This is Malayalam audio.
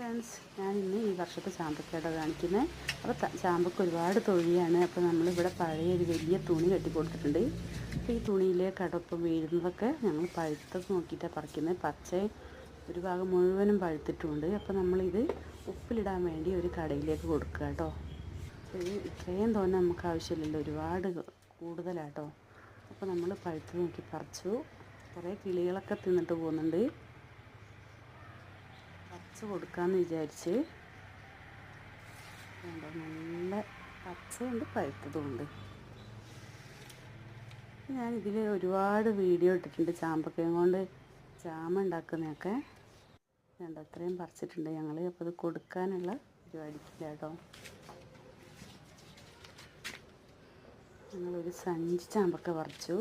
ഫ്രണ്ട്സ് ഞാൻ ഇന്ന് ഈ വർഷത്തെ ചാമ്പക്കയുടെ കാണിക്കുന്നത് അപ്പോൾ ചാമ്പക്ക ഒരുപാട് തൊഴിയാണ്. അപ്പോൾ നമ്മളിവിടെ പഴയ ഒരു വലിയ തുണി കെട്ടി കൊടുത്തിട്ടുണ്ട്. അപ്പോൾ ഈ തുണിയിലെ കടപ്പ് വീഴുന്നതൊക്കെ ഞങ്ങൾ പഴുത്തത് നോക്കിയിട്ടാണ് പറിക്കുന്നത് പച്ച ഒരു ഭാഗം മുഴുവനും പഴുത്തിട്ടുമുണ്ട് അപ്പോൾ നമ്മളിത് ഉപ്പിലിടാൻ വേണ്ടി ഒരു കടയിലേക്ക് കൊടുക്കുക കേട്ടോ. ഇത് ഇത്രയും തോന്നെ നമുക്ക് ആവശ്യമില്ലല്ലോ. ഒരുപാട് കൂടുതലാട്ടോ. അപ്പോൾ നമ്മൾ പഴുത്ത് നോക്കി പറിച്ചു. കുറേ കിളികളൊക്കെ തിന്നിട്ട് പോകുന്നുണ്ട്. പറിച്ച് കൊടുക്കാമെന്ന് വിചാരിച്ച്. നല്ല പച്ചയുണ്ട് പഴുത്തതുമുണ്ട് ഞാൻ ഇതിൽ ഒരുപാട് വീഡിയോ ഇട്ടിട്ടുണ്ട് ചാമ്പക്കയും കൊണ്ട്. ജാമ ഉണ്ടാക്കുന്നതൊക്കെ കണ്ടോ അത്രയും പറിച്ചിട്ടുണ്ട്. ഞങ്ങൾ അപ്പോൾ ഇത് കൊടുക്കാനുള്ള പരിപാടിക്കില്ല കേട്ടോ. ഞങ്ങളൊരു സഞ്ചി ചാമ്പക്ക പറിച്ചു.